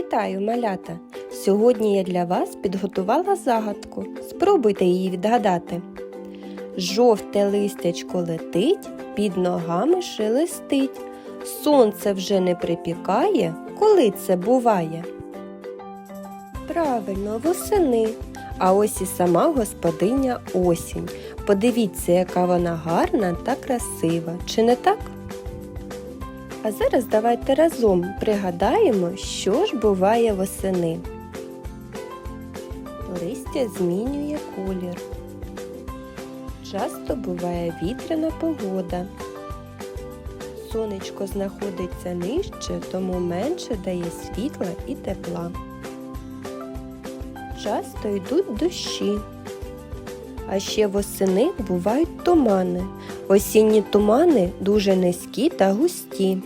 Вітаю, малята! Сьогодні я для вас підготувала загадку. Спробуйте її відгадати. Жовте листячко летить, під ногами шелестить. Сонце вже не припікає, коли це буває. Правильно, восени. А ось і сама господиня осінь. Подивіться, яка вона гарна та красива. Чи не так? А зараз давайте разом пригадаємо, що ж буває восени. Листя змінює колір. Часто буває вітряна погода. Сонечко знаходиться нижче, тому менше дає світла і тепла. Часто йдуть дощі. А ще восени бувають тумани. Осінні тумани дуже низькі та густі.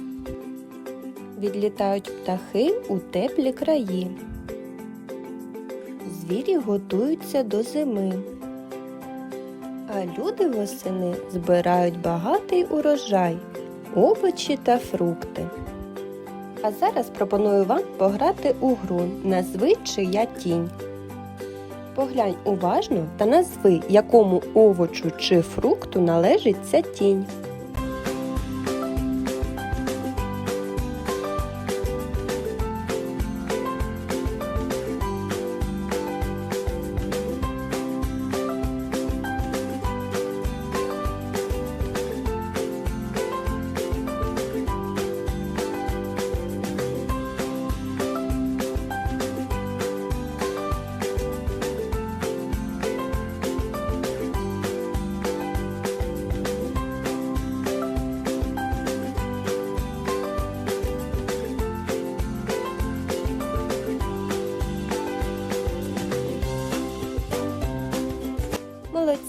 Відлітають птахи у теплі краї. Звірі готуються до зими. А люди восени збирають багатий урожай, овочі та фрукти. А зараз пропоную вам пограти у гру Назви чия тінь. Поглянь уважно та назви, якому овочу чи фрукту належить ця тінь.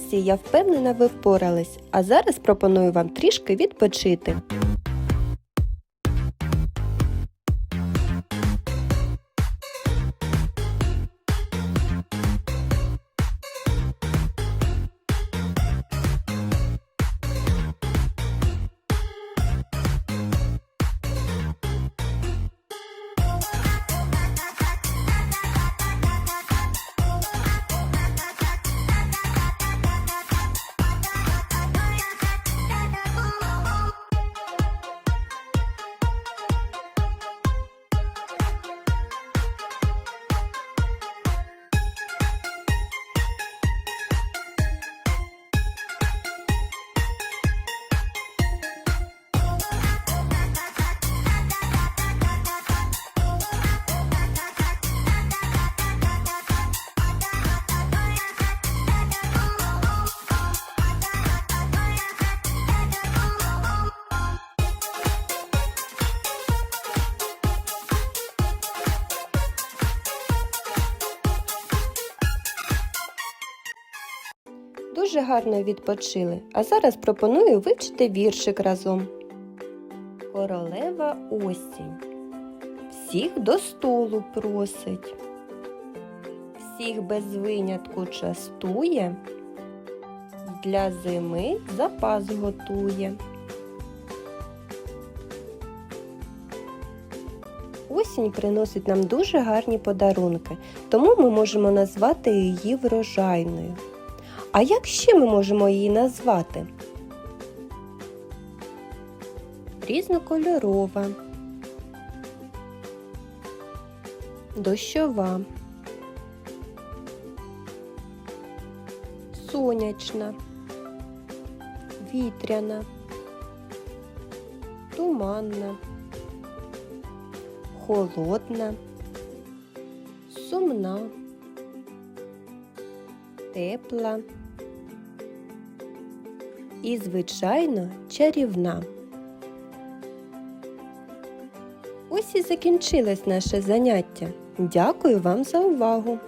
Молодці, я впевнена, ви впорались. А зараз пропоную вам трішки відпочити. Дуже гарно відпочили. А зараз пропоную вивчити віршик разом. Королева осінь. Всіх до столу просить. Всіх без винятку частує. Для зими запас готує. Осінь приносить нам дуже гарні подарунки, тому ми можемо назвати її врожайною. А як ще ми можемо її назвати? Різнокольорова, дощова, сонячна, вітряна, туманна, холодна, сумна, тепла і, звичайно, чарівна. Ось і закінчилось наше заняття. Дякую вам за увагу!